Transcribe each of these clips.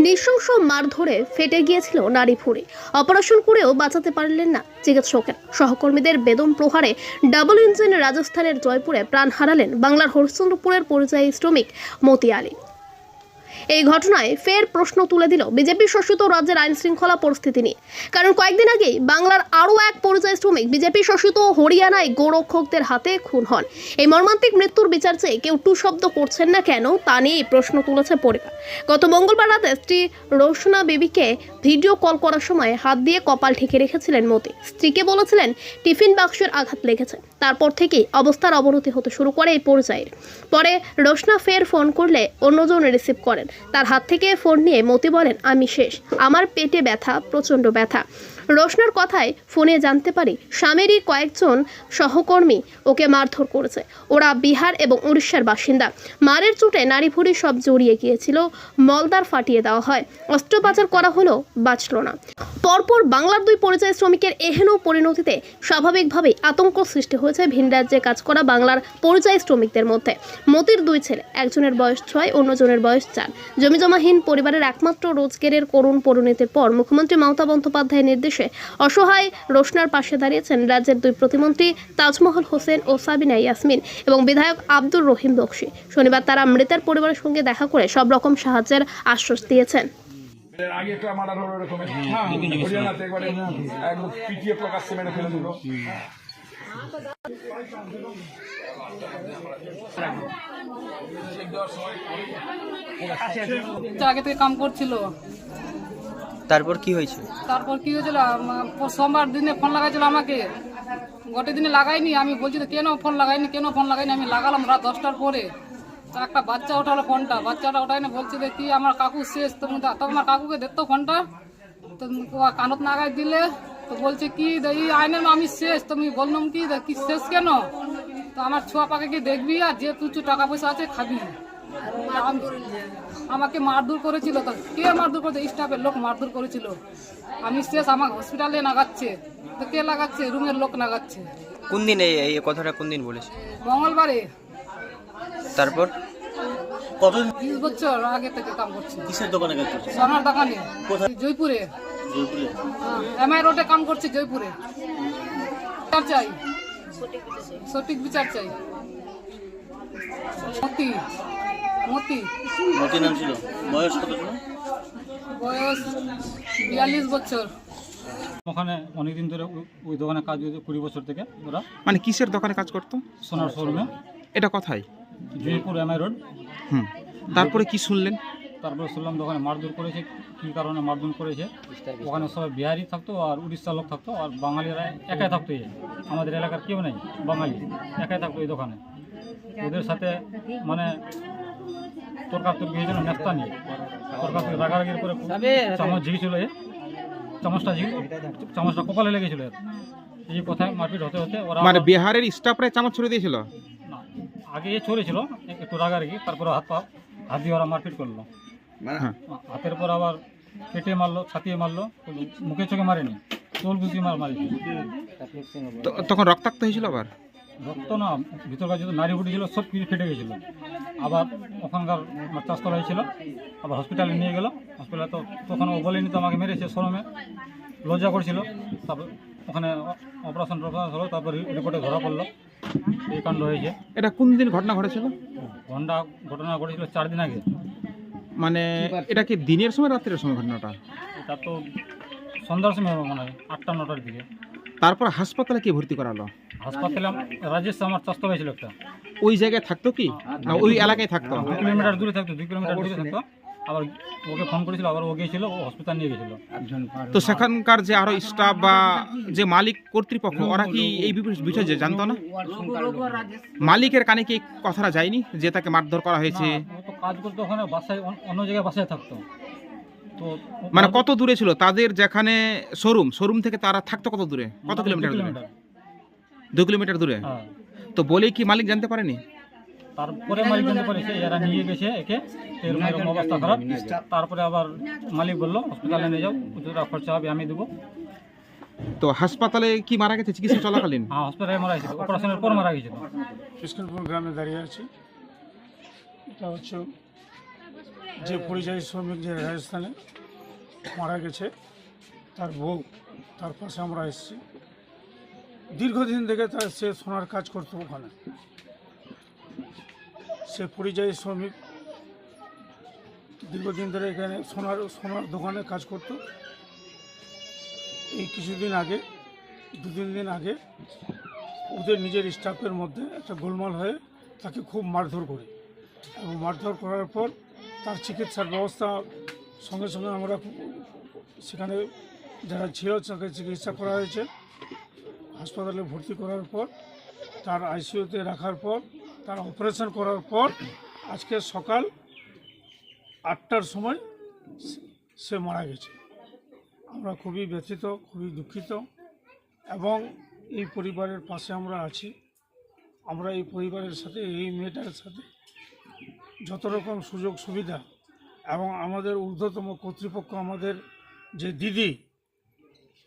নৃশংস মার ধরে ফেটে গিয়েছিল নারী ফুড়ে অপারেশন করেও বাঁচাতে পারলেন না চিকিৎসকের। সহকর্মীদের বেদম প্রহারে ডাবল ইঞ্জিন রাজস্থানের জয়পুরে প্রাণ হারালেন বাংলার হরিশ্চন্দ্রপুরের পরিযায়ী শ্রমিক মতি আলী এই ঘটনায় ফের প্রশ্ন তুলে দিল বিজেপি শাসিত রাজ্যের আইন শৃঙ্খলা পরিস্থিতি নিয়ে। কারণ কয়েকদিন আগেই বাংলার আরও এক পরিযায়ী শ্রমিক বিজেপি শাসিত হরিয়ানায় গোরক্ষকদের হাতে খুন হন। এই মর্মান্তিক মৃত্যুর বিচার চেয়ে কেউ টু শব্দ করছেন না কেন তা নিয়েই প্রশ্ন তুলেছে পরিবার। গত মঙ্গলবার রাতে স্ত্রী রোশনা বেবিকে ভিডিও কল করার সময় হাত দিয়ে কপাল ঠেকে রেখেছিলেন মতি। স্ত্রীকে বলেছিলেন, টিফিন বাক্সের আঘাত লেগেছে। তারপর থেকেই অবস্থার অবনতি হতে শুরু করে এই পরিযায়ীর। পরে রোশনা ফের ফোন করলে অন্যজন রিসিভ করেন। তার হাত থেকে ফোন নিয়ে মতি বলেন আমি শেষ। আমার পেটে ব্যথা প্রচণ্ড ব্যথা। রোশনার কথায় ফোনে জানতে পারি স্বামীরই কয়েকজন সহকর্মী ওকে মারধর করেছে। ওরা বিহার এবং উড়িষ্যার বাসিন্দা। মারের চোটে নারী সব জড়িয়ে গিয়েছিল। মলদার ফাটিয়ে দেওয়া হয়। অস্ত্রোপচার করা হলো বাঁচল না পরপর বাংলার দুই পরিযায়ী শ্রমিকের এহেন পরিণতিতে স্বাভাবিকভাবেই আতঙ্ক সৃষ্টি হয়েছে ভিন রাজ্যে কাজ করা বাংলার পরিযায়ী শ্রমিকদের মধ্যে। মতির দুই ছেলে, একজনের বয়স ছয়, অন্যজনের বয়স চার। জমিজমাহীন পরিবারের একমাত্র রোজগারের করুণ পরিণতির পর মুখ্যমন্ত্রী মমতা বন্দ্যোপাধ্যায়ের নির্দেশে অসহায় রোশনার পাশে দাঁড়িয়েছেন রাজ্যের দুই প্রতিমন্ত্রী তাজমহল হোসেন ও সাবিনা ইয়াসমিন এবং বিধায়ক আব্দুর রহিম বক্সি। শনিবার তারা মৃতের পরিবারের সঙ্গে দেখা করে সব রকম সাহায্যের আশ্বাস দিয়েছেন। আগে একটা মার্ডার হলো এরকম হরিয়ানাতে একবারে একদম পিটিয়ে প্রকাশ্যে মেরে ফেলে দিল। তো আগে থেকে কাম করছিল? তারপর কি হয়েছে? তারপর কি হয়েছিল? সোমবার দিনে ফোন লাগাইছিল আমাকে। গোটে দিনে লাগাইনি, আমি বলছি কেন ফোন লাগাইনি, কেন ফোন লাগাইনি? আমি লাগালাম রাত দশটার পরে। একটা বাচ্চা ওঠালো ফোনটা। বাচ্চাটা ওঠাই না বলছে কি আমার কাকু শেষ? তো আমার কাকুকে দেখতো ফোনটা। তো কানত নাগাই দিলে। তো বলছে, কি এই আইনের আমি শেষ। তো আমি বললাম, কি শেষ কেন? তো আমার ছোঁয়া পাকে কি দেখবি আর যে তুই টাকা পয়সা আছে খাবি। আমাকে মারধর করেছিল তো। কে মারধর করেছে? স্টাফের লোক মারধর করেছিল। আমি শেষ আমার হসপিটালে লাগাচ্ছে তো কে লাগাচ্ছে? রুমের লোক লাগাচ্ছে কোন দিন এই এই কথাটা কোন দিন বলেছে? মঙ্গলবারে। তারপর? বিশ বছর আগে থেকে কাম করছি। কিসের দোকানে কাজ করছে? সোনার দোকানে। জয়পুরে। জয়পুরে। এমআই রোডে কাম করছি জয়পুরে। বিচার চাই। সঠিক বিচার চাই। মতি মতি। মতি নাম ছিল। বয়স কত ছিল বয়স বিয়াল্লিশ বছর। ওখানে অনেকদিন ধরে ওই- দোকানে কাজ করছে কুড়ি বছর থেকে ওরা। মানে কিসের দোকানে কাজ করতো? সোনার শোরুমে। এটা কথাই জয়পুর এমআই রোড। হুম। তারপরে কি শুনলেন? তারপরে শুনলাম দোকানে মারধর করেছে। কী কারণে মারধর করেছে? ওখানে সবাই বিহারি থাকতো আর উড়িষ্যার লোক থাকতো আর বাঙালিরা একাই থাকতো এই আমাদের এলাকার কেউ নেই বাঙালি। একাই থাকতো এই দোকানে। ওদের সাথে মানে তর্কাতর্কি হয়েছিল নেস্তা নিয়ে। তর্কাতর্কি রাগারাগির করে চামচ ঝিঁকেছিল এ। চামচটা ঝিঁকে চামচটা কপালে লেগেছিল। এই কথায় মারপিট হতে হতে ওরা মানে বিহারের স্টাফরা চামচ ছড়ে দিয়েছিল? না, আগে এ চলেছিল একটু রাগারাগি তারপরে হাত পা হাত দিয়ে ওরা মারপিট করল। হ্যাঁ। হাতের পর আবার কেটে মারলো ছাতিয়ে মারলো মুখে চোখে মারেনি তোল গুতি মার মারি তখন রক্তাক্ত হয়েছিল আবার? রক্ত না ভিতরকার যত নারী ফুটি ছিল সব কিছু ফেটে গেছিল। আবার ওখানকার চাষতলা হয়েছিল আবার হসপিটালে নিয়ে গেল। হসপিটালে তো তখন ও বলেনি তো আমাকে মেরেছে শরমে। লজ্জা করছিল। তারপর ওখানে অপারেশন টপারেশন হলো তারপর রিপোর্টে ধরা পড়ল। এই কাণ্ড হয়েছে। এটা কোন দিন ঘটনা ঘটেছিল? ঘণ্টা ঘটনা ঘটেছিল চার দিন আগে। মানে এটা কি দিনের সময় রাত্রের সময় ঘটনাটা? এটা তো সন্ধ্যার সময় মনে হয় আটটা নটার দিকে। তারপর হাসপাতালে কি ভর্তি করালো? হাসপাতালে রাজেশ আমার চাস্ত হয়েছিল একটা। ওই জায়গায় থাকতো কি? না ওই এলাকায় থাকতো? দু কিলোমিটার দূরে থাকতো দুই কিলোমিটার দূরে থাকতো। আবার ওকে ফোন করেছিল আবার ও গিয়েছিল ও হসপিটাল নিয়ে গেছিল তো সেখানকার যে আরও স্টাফ বা যে মালিক কর্তৃপক্ষ ওরা কি এই বিষয়- জানতো না? মালিকের কানে কি কথাটা যায়নি যে তাকে মারধর করা হয়েছে? কাজ করতো ওখানে বাসায় অন্য জায়গায় বাসায় থাকতো। মানে কত দূরে ছিল? তাদের যেখানে শোরুম শোরুম থেকে তারা থাকতো কত দূরে? কত কিলোমিটার দূরে? দু কিলোমিটার দূরে? হ্যাঁ। তো বলেই কি মালিক জানতে পারেনি? তারপরে মালিক জানতে পারেছে এরা নিয়ে গেছে একে এরকম এরকম অবস্থা খারাপ। তারপরে আবার মালিক বলল হসপিটালে নিয়ে যাও যতটা খরচা হবে আমি দেবো। তো হাসপাতালে কি মারা গেছে? চিকিৎসা চলাকালীন? হ্যাঁ হসপিটালে মারা গেছিল অপারেশনের পর মারা গেছিল বিষ্ণুপুর গ্রামে দাঁড়িয়ে আছি। এটা হচ্ছে যে পরিযায়ী শ্রমিক যে রাজস্থানে মারা গেছে, তার বউ, তার পাশে আমরা এসেছি। দীর্ঘদিন থেকে তার সে সোনার কাজ করতো ওখানে। সে পরিযায়ী শ্রমিক দীর্ঘদিন ধরে এখানে সোনার সোনার দোকানে কাজ করতো। এই কিছুদিন আগে, দু তিন দিন আগে ওদের নিজের স্টাফের মধ্যে একটা গোলমাল হয়ে তাকে খুব মারধর করে। এবং মারধর করার পর তার চিকিৎসার ব্যবস্থা সঙ্গে সঙ্গে আমরা সেখানে যারা ছিল তাকে চিকিৎসা করা হয়েছে। হাসপাতালে ভর্তি করার পর, তার আইসিইউতে রাখার পর, তার অপারেশন করার পর আজকে সকাল আটটার সময় সে মারা গেছে। আমরা খুবই ব্যথিত, খুবই দুঃখিত এবং এই পরিবারের পাশে আমরা আছি। আমরা এই পরিবারের সাথে, এই মেয়েটার সাথে যত রকম সুযোগ সুবিধা এবং আমাদের ঊর্ধ্বতম কর্তৃপক্ষ আমাদের যে দিদি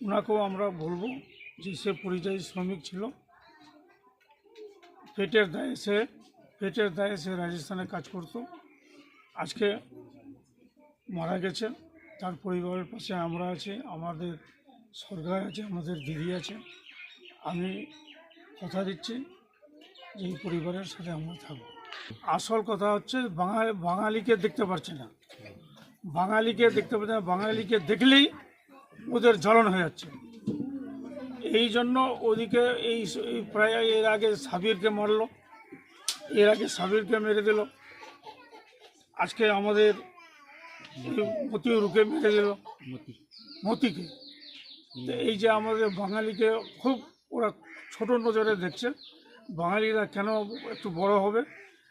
ওনাকেও আমরা বলব যে সে পরিযায়ী শ্রমিক ছিল। পেটের দায়ে সে, পেটের দায়ে সে রাজস্থানে কাজ করত। আজকে মারা গেছে, তার পরিবারের পাশে আমরা আছি, আমাদের সরকার আছে, আমাদের দিদি আছে। আমি কথা দিচ্ছি যে এই পরিবারের সাথে আমরা থাকব। আসল কথা হচ্ছে বাঙালি বাঙালিকে দেখতে পারছে না। বাঙালিকে দেখতে পাচ্ছে না বাঙালিকে দেখলেই ওদের জ্বলন হয়ে যাচ্ছে। এই জন্য ওদিকে এই প্রায় এর আগে সাবিরকে মারলো এর আগে সাবিরকে মেরে দিল আজকে আমাদের মতিউরকে মেরে দিল মতিকে। এই যে আমাদের বাঙালিকে খুব ওরা ছোট নজরে দেখছে বাঙালিরা কেন একটু বড় হবে?